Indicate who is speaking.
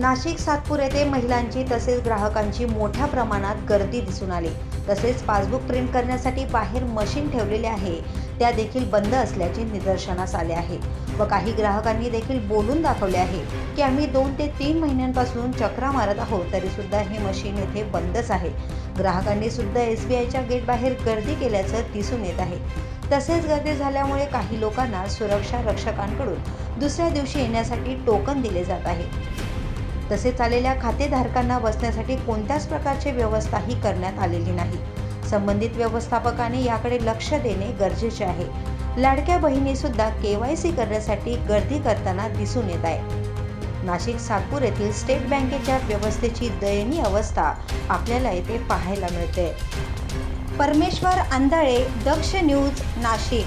Speaker 1: नाशिक सातपूर येथे महिलांची तसेच ग्राहकांची मोठ्या प्रमाणात गर्दी दिसून आली. तसेच पासबुक प्रिंट करण्यासाठी बाहेर मशीन ठेवलेले आहे. त्या देखील बंद असल्याचे निदर्शनास आले आहे व काही ग्राहकांनी देखील बोलून दाखवले आहे की आम्ही दोन ते तीन महिन्यांपासून चक्रा मारत आहोत तरी सुद्धा हे मशीन येथे बंदच आहे. ग्राहकांनी सुद्धा एस बी आयच्या गेट बाहेर गर्दी केल्याचं दिसून येत आहे. तसेच गर्दी झाल्यामुळे काही लोकांना सुरक्षा रक्षकांकडून दुसऱ्या दिवशी येण्यासाठी टोकन दिले जात आहे. तसेच आलेल्या खातेधारकांना बसण्यासाठी कोणत्याच प्रकारची व्यवस्थाही करण्यात आलेली नाही. संबंधित व्यवस्थापकाने याकडे लक्ष देणे गरजेचे आहे. लाडक्या बहिणीसुद्धा के वाय सी करण्यासाठी गर्दी करताना दिसून येत आहे. नाशिक सातपूर येथील स्टेट बँकेच्या व्यवस्थेची दयनीय अवस्था आपल्याला येथे पाहायला मिळते. परमेश्वर आंधळे दक्ष न्यूज नाशिक.